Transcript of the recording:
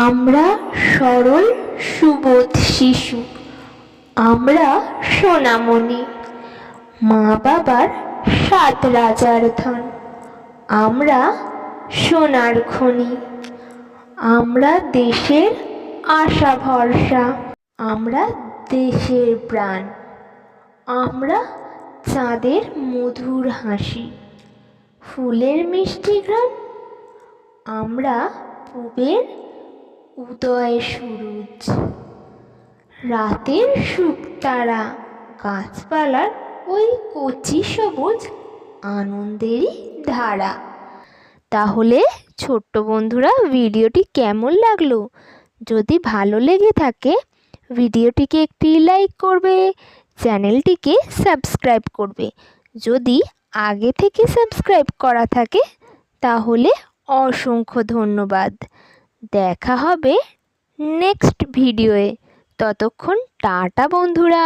আমরা সরল সুবোধ শিশু, আমরা সোনামণি, মা বাবার সাত রাজার ধন, আমরা সোনার খনি, আমরা দেশের আশা ভরসা, আমরা দেশের প্রাণ, আমরা চাঁদের মধুর হাসি, ফুলের মিষ্টি ঘ্রাণ, আমরা পূবের উদয় সুরুজ। রাতের শুকতারা গাছপালার ওই কচি সবুজ আনন্দেরই ধারা। তাহলে ছোট্ট বন্ধুরা, ভিডিওটি কেমন লাগল? যদি ভালো লেগে থাকে, ভিডিওটিকে একটি লাইক করবে, চ্যানেলটিকে সাবস্ক্রাইব করবে। যদি আগে থেকে সাবস্ক্রাইব করা থাকে, তাহলে অসংখ্য ধন্যবাদ। দেখা হবে নেক্সট ভিডিওয়ে ততক্ষণ টাটা বন্ধুরা।